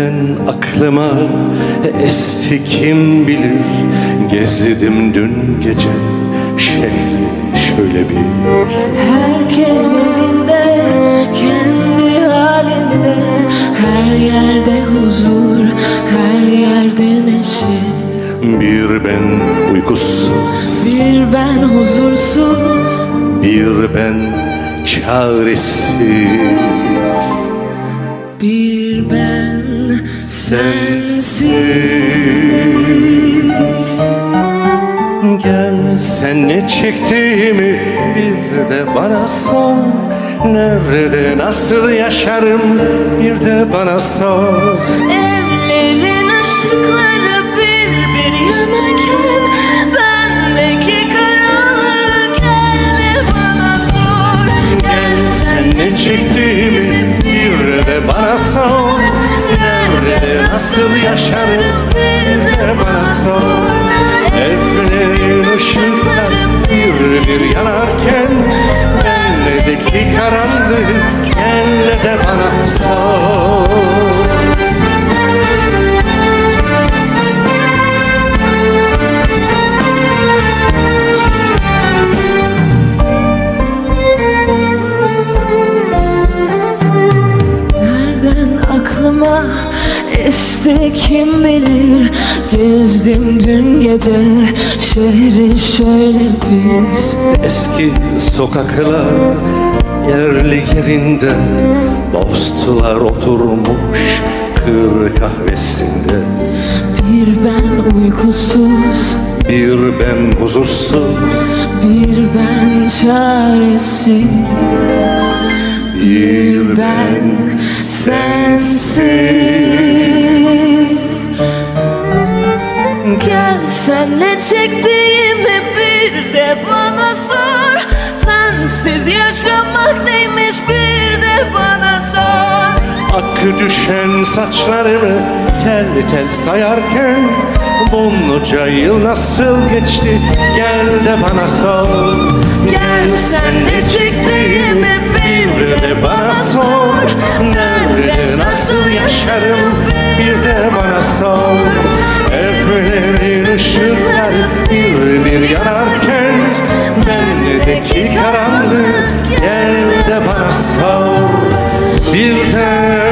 Nereden aklıma esti kim bilir? Gezdim dün gece şehri şöyle bir Herkes evinde, kendi halinde. Her yerde huzur, her yerde neşe. Bir ben uykusuz, Bir ben huzursuz, bir ben çaresiz sensiz. Gel sen ne çektiğimi bir de bana sor. Nerede nasıl yaşarım bir de bana sor. Evlerin ışıkları bir bir yanarken Bendeki karanlık gel bana sor. Gel sen ne çektiğimi Nasıl yaşarım? Bir de bana sor. Evlerin ışıkları bir bir yanarken Bendeki karanlık gel de bana sor. Aklıma esti kim bilir? Gezdim dün gece. Şehri şöyle bir Eski sokaklar yerli yerinde Dostlar oturmuş kır kahvesinde. Bir ben uykusuz, Bir ben huzursuz bir ben çaresiz. Bir ben sensiz Yaşamak neymiş bir de bana sor. Akı düşen saçlarımı tel tel sayarken Bunca yıl nasıl geçti gel de bana sor. Gel sen de çektiğimi bir de bana sor. Nerede nasıl yaşarım bir de bana sor. Amen.